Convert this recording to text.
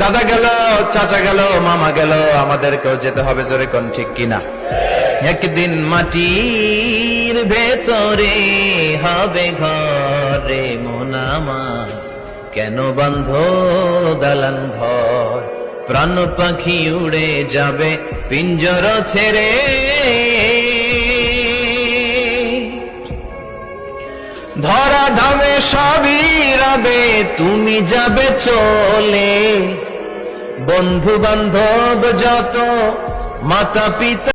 দাদা গেল, চাচা গেল, মামা গেল, আমাদেরকেও যেতে হবে জোরে কোন ঠিক কিনা? একদিন মাটির ভেতরে হবে ঘরে মোনামা কেন বন্ধ দালান ঘর? প্রাণ পাখি উড়ে যাবে, পিঞ্জর ছেড়ে ধরা ধামে সবই রবে তুমি যাবে চলে। বন্ধু বান্ধব যত মাতা পিতা